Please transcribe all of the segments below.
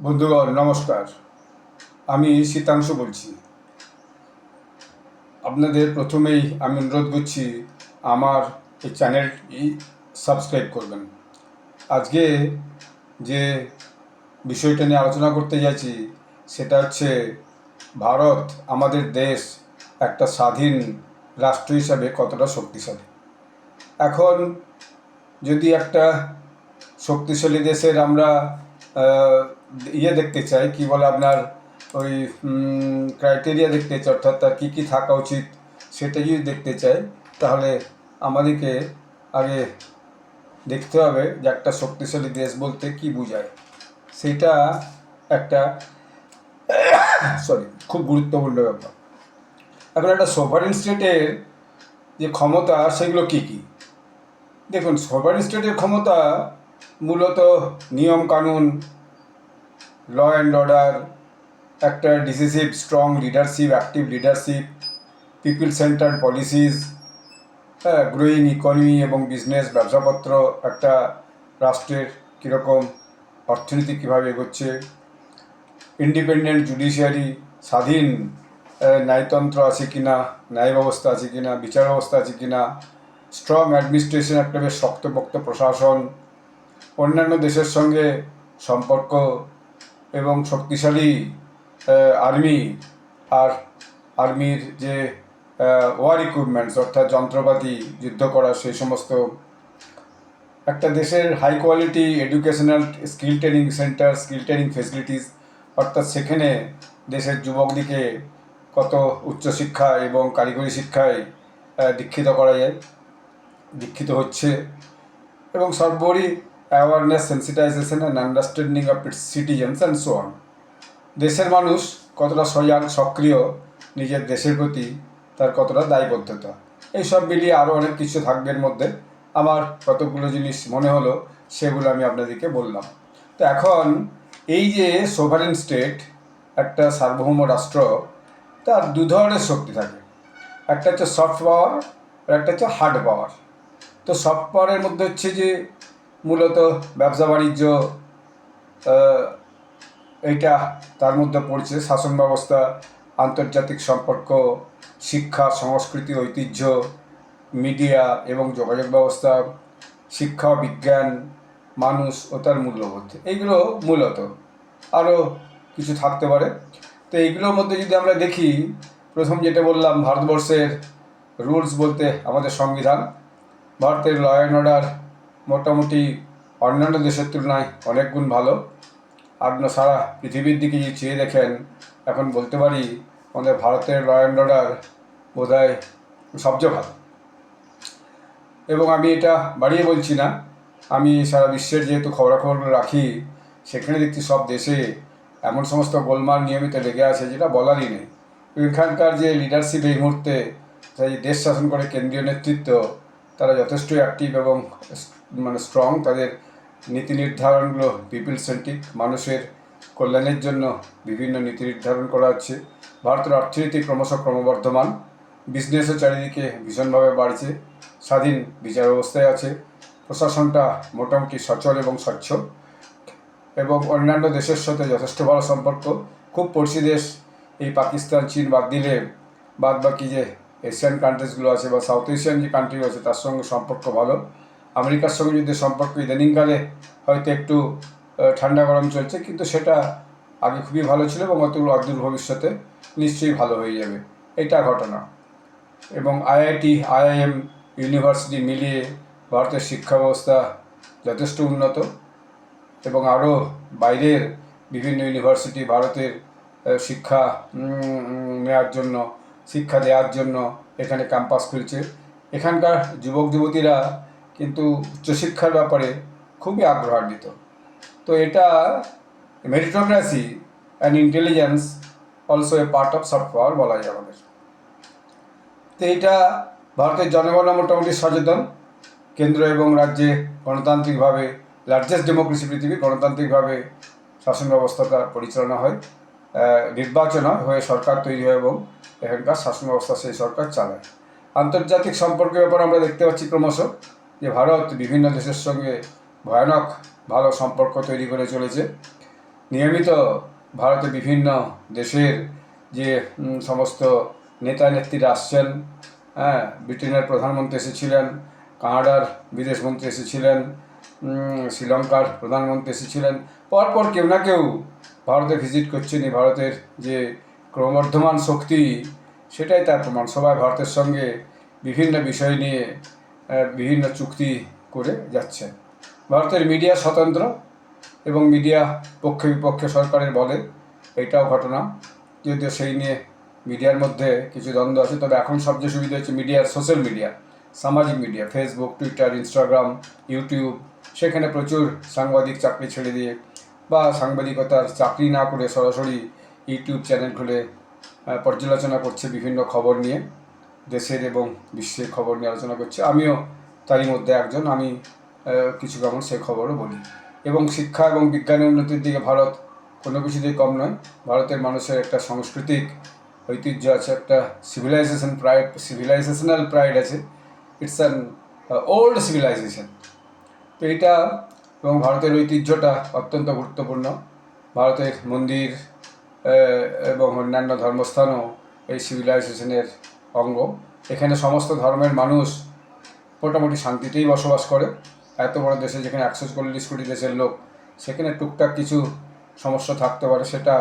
বন্ধুগণ, নমস্কার। আমি শীতাংশু বলছি। আপনাদের প্রথমেই আমি অনুরোধ করছি, আমার এই চ্যানেলটি সাবস্ক্রাইব করবেন। আজকে যে বিষয়টা নিয়ে আলোচনা করতে যাচ্ছি, সেটা হচ্ছে ভারত আমাদের দেশ একটা স্বাধীন রাষ্ট্র হিসাবে কতটা শক্তিশালী। এখন যদি একটা শক্তিশালী দেশের আমরা ইয়ে দেখতে চাই, কি বলে আপনার ওই ক্রাইটেরিয়া দেখতে চাই, অর্থাৎ তার কী কী থাকা উচিত সেটা যদি দেখতে চাই। তাহলে আমাদেরকে আগে দেখতে হবে যে একটা শক্তিশালী দেশ বলতে কি বোঝায়। সেটা একটা সরি খুব গুরুত্বপূর্ণ ব্যাপার। এখন একটা সোভারিন স্টেটের যে ক্ষমতা, সেগুলো কী কী? দেখুন সোভারিন স্টেটের ক্ষমতা মূলত নিয়ম কানুন ল অ্যান্ড অর্ডার একটা decisive strong leadership active leadership people centred policies হ্যাঁ গ্রোয়িং ইকোনমি এবং বিজনেস ব্যবসাপত্র একটা রাষ্ট্রের কীরকম অর্থনীতি কীভাবে এগোচ্ছে ইন্ডিপেন্ডেন্ট জুডিশিয়ারি স্বাধীন ন্যায়তন্ত্র আছে কি না ন্যায় ব্যবস্থা আছে কি না বিচার ব্যবস্থা আছে কি না স্ট্রং অ্যাডমিনিস্ট্রেশন একটা বেশ শক্তপোক্ত প্রশাসন অন্যান্য দেশের সঙ্গে সম্পর্ক এবং শক্তিশালী আর্মি আর আর্মির যে ওয়ার ইকুইপমেন্টস অর্থাৎ যন্ত্রপাতি যুদ্ধ করা সেই সমস্ত। একটা দেশের high quality educational skill training centre skill training facilities অর্থাৎ সেখানে দেশের যুবকদিকে কত উচ্চশিক্ষা এবং কারিগরি শিক্ষায় দীক্ষিত করা যায়, দীক্ষিত হচ্ছে এবং সর্বোপরি awareness sensitization and understanding of its citizens and so on দেশের মানুষ কতটা সজাগ, সক্রিয়, নিজের দেশের প্রতি তার কতটা দায়বদ্ধতা? এইসব মিলিয়ে আরও অনেক কিছু থাকবে এর মধ্যে। আমার কতগুলো জিনিস মনে হলো, সেগুলো আমি আপনাদেরকে বললাম। তো এখন এই যে সোভারেন স্টেট একটা সার্বভৌম রাষ্ট্র, তার দু ধরনের শক্তি থাকে। একটা হচ্ছে সফট পাওয়ার আর একটা হচ্ছে হার্ড পাওয়ার তো সফট পাওয়ারের মধ্যে হচ্ছে যে মূলত ব্যবসা বাণিজ্য এইটা তার মধ্যে পড়ছে। শাসন ব্যবস্থা, আন্তর্জাতিক সম্পর্ক, শিক্ষা, সংস্কৃতি, ঐতিহ্য, মিডিয়া এবং যোগাযোগ ব্যবস্থা, শিক্ষা, বিজ্ঞান, মানুষ ও তার মূল্যবোধ। এইগুলো মূলত আরও কিছু থাকতে পারে। তো এইগুলোর মধ্যে যদি আমরা দেখি, প্রথম যেটা বললাম, ভারতবর্ষের রুলস বলতে আমাদের সংবিধান। ভারতের ল অ্যান্ড অর্ডার মোটামুটি অন্যান্য দেশের তুলনায় অনেক গুণ ভালো। আপনার সারা পৃথিবীর দিকে যদি চেয়ে দেখেন, এখন বলতে পারি আমাদের ভারতের ল অ্যান্ড অর্ডার বোধ হয় সবচেয়ে ভালো। এবং আমি এটা বাড়িয়ে বলছি না, আমি সারা বিশ্বের যেহেতু খবরাখবরগুলো রাখি, সেখানে দেখছি সব দেশে এমন সমস্ত গোলমাল নিয়মিত লেগে আছে যেটা বলারই নেই। এখানকার যে লিডারশিপ এই মুহূর্তে দেশ শাসন করে কেন্দ্রীয় নেতৃত্ব, তারা যথেষ্ট অ্যাক্টিভ এবং মানে স্ট্রং তাদের নীতি নির্ধারণগুলো পিপল সেন্ট্রিক মানুষের কল্যাণের জন্য বিভিন্ন নীতি নির্ধারণ করা হচ্ছে। ভারতের অর্থনীতি ক্রমশ ক্রমবর্ধমান। বিজনেসও চারিদিকে ভীষণভাবে বাড়ছে। স্বাধীন বিচার ব্যবস্থায় আছে। প্রশাসনটা মোটামুটি সচল এবং স্বচ্ছ। এবং অন্যান্য দেশের সাথে যথেষ্ট ভালো সম্পর্ক। খুব পড়শি দেশ এই পাকিস্তান, চীন বাদ দিলে বাদ বাকি যে এশিয়ান কান্ট্রিজগুলো আছে বা সাউথ এশিয়ান যে কান্ট্রি আছে, তার সঙ্গে সম্পর্ক ভালো। আমেরিকার সঙ্গে যদি সম্পর্ক ইদানিংকালে হয়তো একটু ঠান্ডা গরম চলছে, কিন্তু সেটা আগে খুবই ভালো ছিল এবং অত অদূর ভবিষ্যতে নিশ্চয়ই ভালো হয়ে যাবে। এটা ঘটনা। এবং আইআইটি, আইআইএম ইউনিভার্সিটি মিলিয়ে ভারতের শিক্ষা ব্যবস্থা যথেষ্ট উন্নত এবং আরও বাইরের বিভিন্ন ইউনিভার্সিটি ভারতের শিক্ষা নেওয়ার জন্য, শিক্ষা দেওয়ার জন্য এখানে ক্যাম্পাস খুলছে। এখানকার যুবক যুবতীরা কিন্তু উচ্চশিক্ষার ব্যাপারে খুবই আগ্রহান্বিত। তো এটা meritocracy and intelligence also a part of soft power বলা যায় আমাদের। তো এটা ভারতের জনগণ মোটামুটি সচেতন। কেন্দ্র এবং রাজ্যে গণতান্ত্রিকভাবে লার্জেস্ট ডেমোক্রেসি পৃথিবী, গণতান্ত্রিকভাবে শাসন ব্যবস্থাটা পরিচালনা হয় নির্বাচন হয়, হয়ে সরকার তৈরি হয় এবং এখানকার শাসন ব্যবস্থা সেই সরকার চালায়। আন্তর্জাতিক সম্পর্কের ব্যাপার আমরা দেখতে পাচ্ছি ক্রমশ। যে ভারত বিভিন্ন দেশের সঙ্গে ভয়ানক ভালো সম্পর্ক তৈরি করে চলেছে। নিয়মিত ভারতে বিভিন্ন দেশের যে সমস্ত নেতা নেত্রীরা আসছেন হ্যাঁ ব্রিটেনের প্রধানমন্ত্রী এসেছিলেন, কানাডার বিদেশমন্ত্রী এসেছিলেন শ্রীলঙ্কার প্রধানমন্ত্রী এসেছিলেন, পরপর কেউ না কেউ ভারতে ভিজিট করছেন। এই ভারতের যে ক্রমবর্ধমান শক্তি, সেটাই তার প্রমাণ। সবাই ভারতের সঙ্গে বিভিন্ন বিষয় নিয়ে বিভিন্ন চুক্তি করে যাচ্ছেন। ভারতের মিডিয়া স্বতন্ত্র এবং মিডিয়া পক্ষে বিপক্ষে সরকারের বলে এটাও ঘটনা। যদিও সেই নিয়ে মিডিয়ার মধ্যে কিছু দ্বন্দ্ব আছে, তবে এখন সবচেয়ে সুবিধা হচ্ছে মিডিয়ার সোশ্যাল মিডিয়া, সামাজিক media, Facebook, Twitter, Instagram, YouTube. সেখানে প্রচুর সাংবাদিক চাকরি ছেড়ে দিয়ে বা সাংবাদিকতার চাকরি না করে সরাসরি ইউটিউব চ্যানেল খুলে পর্যালোচনা করছে বিভিন্ন খবর নিয়ে। দেশের এবং বিশ্বের খবর নিয়ে আলোচনা করছে। আমিও তারই মধ্যে একজন, আমি কিছু কেমন সে খবরও বলি। এবং শিক্ষা এবং বিজ্ঞানের উন্নতির দিকে ভারত কোনো কিছুতেই কম নয়। ভারতের মানুষের একটা সাংস্কৃতিক ঐতিহ্য আছে, একটা সিভিলাইজেশন প্রাইড সিভিলাইজেশনাল প্রাইড আছে। ইটস অ্যান ওল্ড সিভিলাইজেশন তো এটা এবং ভারতের ঐতিহ্যটা অত্যন্ত গুরুত্বপূর্ণ। ভারতের মন্দির এবং অন্যান্য ধর্মস্থানও এই সিভিলাইজেশনের অঙ্গ। এখানে সমস্ত ধর্মের মানুষ মোটামুটি শান্তিতেই বসবাস করে। এত বড় দেশে যেখানে একশো চল্লিশ কোটি দেশের লোক, সেখানে টুকটাক কিছু সমস্যা থাকতে পারে সেটা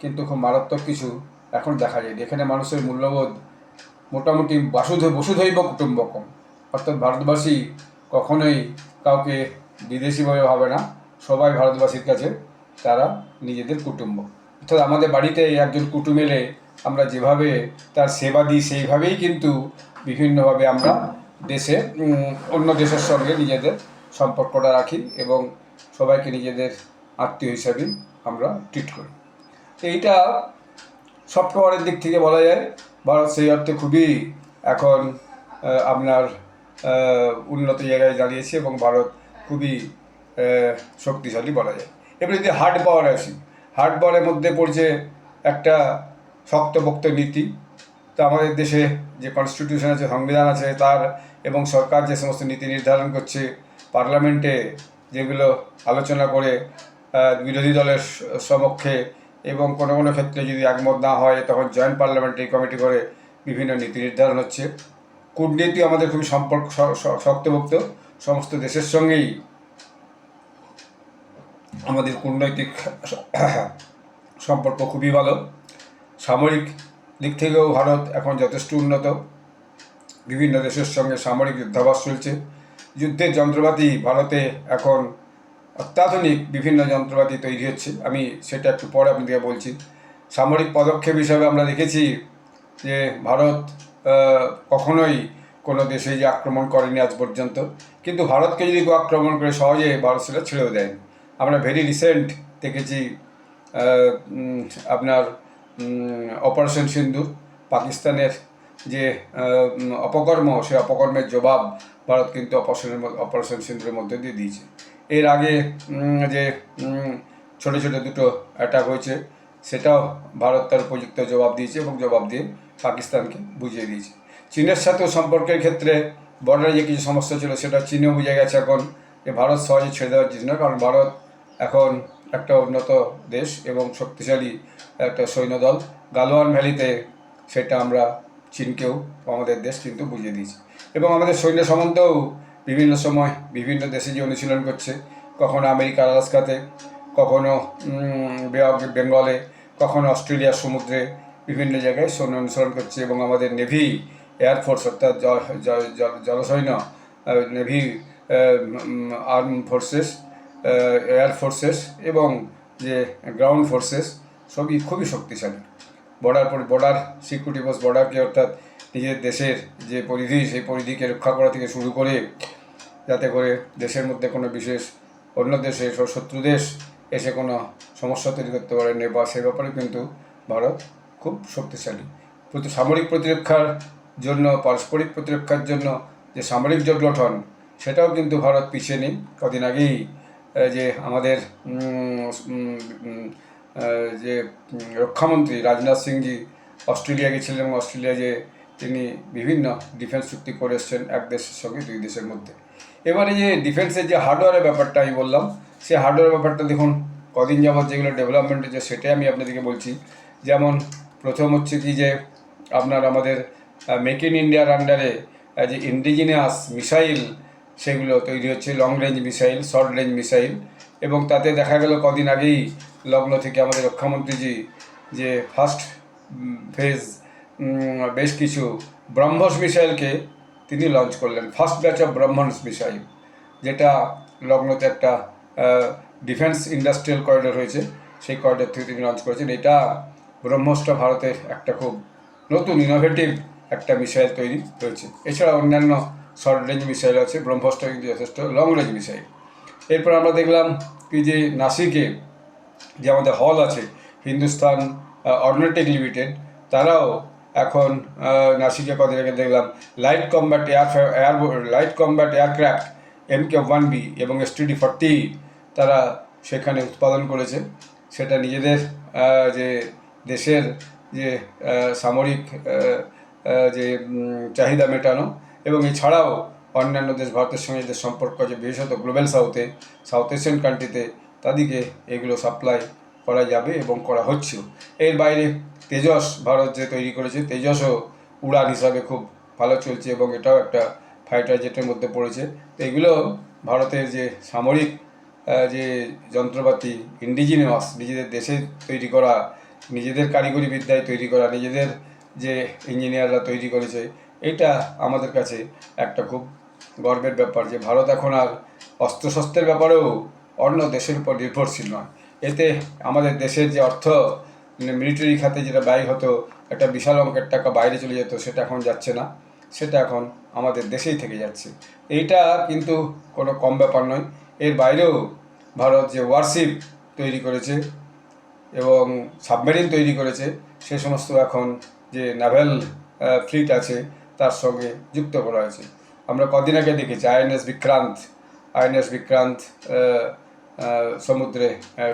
কিন্তু খুব মারাত্মক কিছু এখন দেখা যায় এখানে মানুষের মূল্যবোধ মোটামুটি বাসুধ বসুধৈব কুটুম্বকম। অর্থাৎ ভারতবাসী কখনোই কাউকে বিদেশি বলে ভাবে না। সবাই ভারতবাসীর কাছে, তারা নিজেদের কুটুম্ব। অর্থাৎ আমাদের বাড়িতে একজন কুটুম এলে আমরা যেভাবে তার সেবা দিই, সেইভাবেই কিন্তু বিভিন্নভাবে আমরা দেশে অন্য দেশের সঙ্গে নিজেদের সম্পর্কটা রাখি এবং সবাইকে নিজেদের আত্মীয় হিসাবেই আমরা ট্রিট করি। এইটা সফটওয়্যারের দিক থেকে বলা যায়, ভারত সেই অর্থে খুবই এখন আপনার উন্নত জায়গায় দাঁড়িয়েছে এবং ভারত খুবই শক্তিশালী বলা যায়। এবার যদি হার্ড পাওয়ার আসি হার্ড পাওয়ারের মধ্যে পড়ছে একটা শক্তপোক্ত নীতি। তো আমাদের দেশে যে কনস্টিটিউশন আছে, সংবিধান আছে, তার এবং সরকার যে সমস্ত নীতি নির্ধারণ করছে পার্লামেন্টে যেগুলো আলোচনা করে বিরোধী দলের সমক্ষে এবং কোনো কোনো ক্ষেত্রে যদি একমত না হয়, তখন জয়েন্ট পার্লামেন্টারি কমিটি করে বিভিন্ন নীতি নির্ধারণ হচ্ছে। কূটনীতি আমাদের খুবই সম্পর্ক শক্তভুক্ত সমস্ত দেশের সঙ্গেই আমাদের কূটনৈতিক সম্পর্ক খুবই ভালো। সামরিক দিক থেকেও ভারত এখন যথেষ্ট উন্নত। বিভিন্ন দেশের সঙ্গে সামরিক যুদ্ধাভাস চলছে। যুদ্ধের যন্ত্রপাতি ভারতে এখন অত্যাধুনিক বিভিন্ন যন্ত্রপাতি তৈরি হচ্ছে। আমি সেটা একটু পরে আপনাদেরকে বলছি। সামরিক পদক্ষেপ হিসাবে আমরা দেখেছি যে ভারত কখনোই কোনো দেশে যে আক্রমণ করেনি আজ পর্যন্ত। কিন্তু ভারতকে যদি কেউ আক্রমণ করে সহজে, ভারত সেটা ছেড়েও দেয় আমরা ভেরি রিসেন্ট দেখেছি আপনার অপারেশন সিন্দুর পাকিস্তানের যে অপকর্ম, সে অপকর্মের জবাব ভারত কিন্তু অপারেশনের অপারেশন সিন্দুরের মধ্যে দিয়ে দিয়েছে। এর আগে যে ছোট ছোট দুটো অ্যাটাক হয়েছে, সেটাও ভারত তার উপযুক্ত জবাব দিয়েছে এবং জবাব দিয়ে পাকিস্তানকে বুঝিয়ে দিয়েছে। চীনের সাথেও সম্পর্কের ক্ষেত্রে বর্ডারে যে কিছু সমস্যা ছিল, সেটা চীনেও বুঝে গেছে এখন। যে ভারত সহজে ছেড়ে দেওয়ার জন্য কারণ ভারত এখন একটা উন্নত দেশ এবং শক্তিশালী একটা সৈন্যদল। গালোয়ান ভ্যালিতে সেটা আমরা চীনকেও, আমাদের দেশ কিন্তু বুঝিয়ে দিয়েছি। এবং আমাদের সৈন্য সম্বন্ধেও বিভিন্ন সময় বিভিন্ন দেশে যে অনুশীলন করছে, কখনো আমেরিকা, আলাস্কাতে, কখনো বেঙ্গলে, কখনো অস্ট্রেলিয়ার সমুদ্রে বিভিন্ন জায়গায় সৈন্য অনুসরণ করছে এবং আমাদের নেভি এয়ারফোর্স অর্থাৎ জলসৈন্য navy arm forces air forces এবং যে গ্রাউন্ড ফোর্সেস সবই খুবই শক্তিশালী। বর্ডার পর বর্ডার সিকিউরিটি ফোর্স বর্ডারকে অর্থাৎ নিজের দেশের যে পরিধি, সেই পরিধিকে রক্ষা করা থেকে শুরু করে যাতে করে দেশের মধ্যে কোনো বিশেষ অন্য দেশে শত্রু দেশ এসে কোনো সমস্যা তৈরি করতে পারে না, বা সে ব্যাপারে কিন্তু ভারত খুব শক্তিশালী। সামরিক প্রতিরক্ষার জন্য, পারস্পরিক প্রতিরক্ষার জন্য যে সামরিক জোট গঠন সেটাও কিন্তু ভারত পিছিয়ে নেই। কদিন আগেই যে আমাদের যে রক্ষামন্ত্রী রাজনাথ সিংজি অস্ট্রেলিয়া গেছিলেন এবং অস্ট্রেলিয়া যে তিনি বিভিন্ন ডিফেন্স চুক্তি করে এসছেন এক দেশের সঙ্গে দুই দেশের মধ্যে। এবারে যে ডিফেন্সের যে হার্ডওয়্যারের ব্যাপারটা আমি বললাম সেই হার্ডওয়্যার ব্যাপারটা দেখুন, কদিন যাবৎ যেগুলো ডেভেলপমেন্ট হচ্ছে সেটাই আমি আপনাদেরকে বলছি। যেমন প্রথম হচ্ছে কি যে আপনার আমাদের মেক ইন ইন্ডিয়ার আন্ডারে যে ইন্ডিজিনিয়াস মিসাইল সেগুলো তৈরি হচ্ছে long range missile short range missile এবং তাতে দেখা গেল কদিন আগেই লগ্ন থেকে আমাদের রক্ষামন্ত্রীজি যে ফার্স্ট ফেজ বেশ কিছু ব্রহ্মস মিসাইলকে তিনি লঞ্চ করলেন first batch of BrahMos missile যেটা লগ্নতে একটা ডিফেন্স ইন্ডাস্ট্রিয়াল করিডোর হয়েছে, সেই করিডোর থেকে তিনি লঞ্চ করেছেন। এটা ব্রহ্মসটা ভারতের একটা খুব নতুন ইনোভেটিভ একটা মিসাইল তৈরি হয়েছে এছাড়া অন্যান্য শর্ট রেঞ্জ মিসাইল আছে ব্রহ্মসটা কিন্তু যথেষ্ট, লং রেঞ্জ মিসাইল। এরপর আমরা দেখলাম কি যে নাসিকে যে আমাদের হল আছে, হিন্দুস্তান অর্নেটিক লিমিটেড, তারাও এখন নাসিকে কদিন আগে দেখলাম। Light combat air air light combat aircraft M K one B এবং এস টি ডি ফর্টি তারা সেখানে উৎপাদন করেছে। সেটা নিজেদের যে দেশের যে সামরিক যে চাহিদা মেটানো এবং এছাড়াও অন্যান্য দেশ, ভারতের সঙ্গে যে সম্পর্ক আছে, বিশেষত গ্লোবাল সাউথে সাউথ এশিয়ান কান্ট্রিতে তাদেরকে এগুলো সাপ্লাই করা যাবে এবং করা হচ্ছেও এর বাইরে তেজস ভারত যে তৈরি করেছে, তেজসও উড়ান হিসাবে খুব ভালো চলছে এবং এটাও একটা ফাইটার জেটের মধ্যে পড়েছে। তো এগুলো ভারতের যে সামরিক যে যন্ত্রপাতি ইন্ডিজিনিয়াস নিজেদের দেশে তৈরি করা, নিজেদের কারিগরি বিদ্যায় তৈরি করা, নিজেদের যে ইঞ্জিনিয়াররা তৈরি করেছে এটা আমাদের কাছে একটা খুব গর্বের ব্যাপার যে ভারত এখন আর অস্ত্রশস্ত্রের ব্যাপারেও অন্য দেশের উপর নির্ভরশীল নয়। এতে আমাদের দেশের যে অর্থ মিলিটারি খাতে যেটা ব্যয় হতো, একটা বিশাল অঙ্কের টাকা বাইরে চলে যেত, সেটা এখন যাচ্ছে না। সেটা এখন আমাদের দেশেই থেকে যাচ্ছে। এইটা কিন্তু কোনো কম ব্যাপার নয়। এর বাইরেও ভারত যে ওয়ারশিপ তৈরি করেছে এবং সাবমেরিন তৈরি করেছে, সে সমস্ত এখন যে নাভেল ফ্লিট আছে তার সঙ্গে যুক্ত করা হয়েছে। আমরা কদিন আগে দেখেছি, আইএনএস বিক্রান্ত আইএনএস বিক্রান্ত সমুদ্রে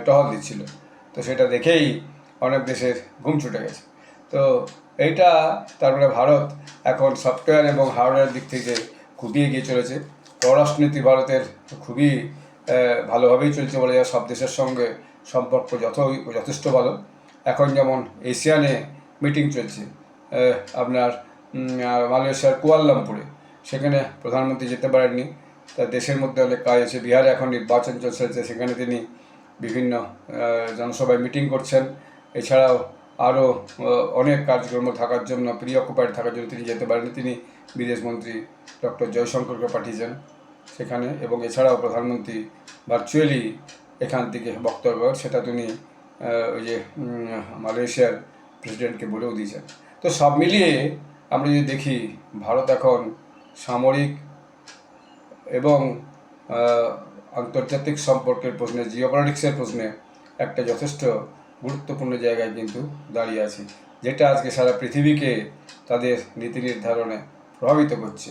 টহল দিচ্ছিল। তো সেটা দেখেই অনেক দেশের ঘুম ছুটে গেছে। তো এইটা তারপরে ভারত এখন সফটওয়্যার এবং হার্ডওয়্যার দিক থেকে খুবই এগিয়ে চলেছে। পররাষ্ট্রনীতি ভারতের খুবই ভালোভাবেই চলছে বলা যায়। সব দেশের সঙ্গে সম্পর্ক যত যথেষ্ট ভালো। এখন যেমন এশিয়ানে মিটিং চলছে আপনার মালয়েশিয়ার কুয়াল্লামপুরে। সেখানে প্রধানমন্ত্রী যেতে পারেননি। তা দেশের মধ্যে অনেক কাজ আছে। বিহারে এখন নির্বাচন চলছে। সেখানে তিনি বিভিন্ন জনসভায় মিটিং করছেন। এছাড়াও আরও অনেক কার্যক্রম থাকার জন্য প্রি অকুপাইড থাকার জন্য তিনি যেতে পারেননি। তিনি বিদেশমন্ত্রী ডক্টর জয়শঙ্করকে পাঠিয়েছেন সেখানে। এবং এছাড়াও প্রধানমন্ত্রী ভার্চুয়ালি এখান থেকে বক্তব্য, সেটা তিনি ওই যে মালয়েশিয়ার প্রেসিডেন্টকে বলেও দিয়েছেন। তো সব মিলিয়ে আমরা যদি দেখি, ভারত এখন সামরিক এবং আন্তর্জাতিক সম্পর্কের প্রশ্নে, জিওপলিটিক্সের প্রশ্নে একটা যথেষ্ট গুরুত্বপূর্ণ জায়গায় কিন্তু দাঁড়িয়ে আছে, যেটা আজকে সারা পৃথিবীকে তাদের নীতি নির্ধারণে প্রভাবিত করছে।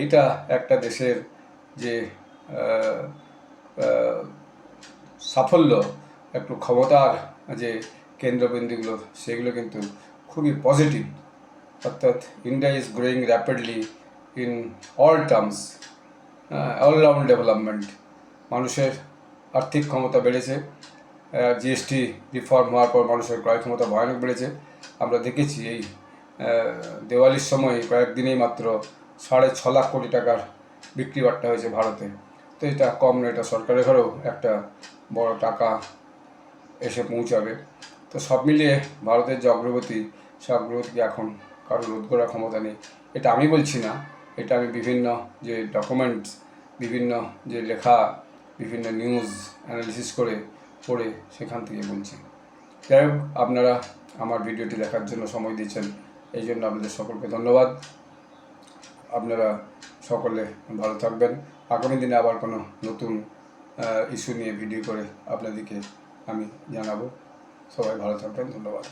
এইটা একটা দেশের যে সাফল্য, একটু ক্ষমতার যে কেন্দ্রবিন্দুগুলো, সেগুলো কিন্তু খুবই পজিটিভ অর্থাৎ India is growing rapidly in all terms all round development মানুষের আর্থিক ক্ষমতা বেড়েছে জিএসটি রিফর্ম হওয়ার পর মানুষের ক্রয় ক্ষমতা ভয়ানক বেড়েছে। আমরা দেখেছি এই দেওয়ালির সময় কয়েকদিনেই মাত্র সাড়ে ছ লাখ কোটি টাকার বিক্রি বাট্টা হয়েছে ভারতে। তো এটা কম নয়, এটা সরকারের ঘরেও একটা বড় টাকা এসে পৌঁছাবে। তো সব মিলিয়ে ভারতের যে অগ্রগতি, সে অগ্রগতিকে এখন কারও রোধ করার ক্ষমতা নেই। এটা আমি বলছি না। এটা আমি বিভিন্ন যে ডকুমেন্টস বিভিন্ন যে লেখা, বিভিন্ন নিউজ অ্যানালিসিস করে, পড়ে সেখান থেকে বলছি। যাই হোক, আপনারা আমার ভিডিওটি দেখার জন্য সময় দিচ্ছেন এই জন্য আপনাদের সকলকে ধন্যবাদ। আপনারা সকলে ভালো থাকবেন। আগামী দিনে আবার কোনো নতুন ইস্যু নিয়ে ভিডিও করে আপনাদেরকে আমি জানাব। সবাই ভালো থাকবেন, ধন্যবাদ।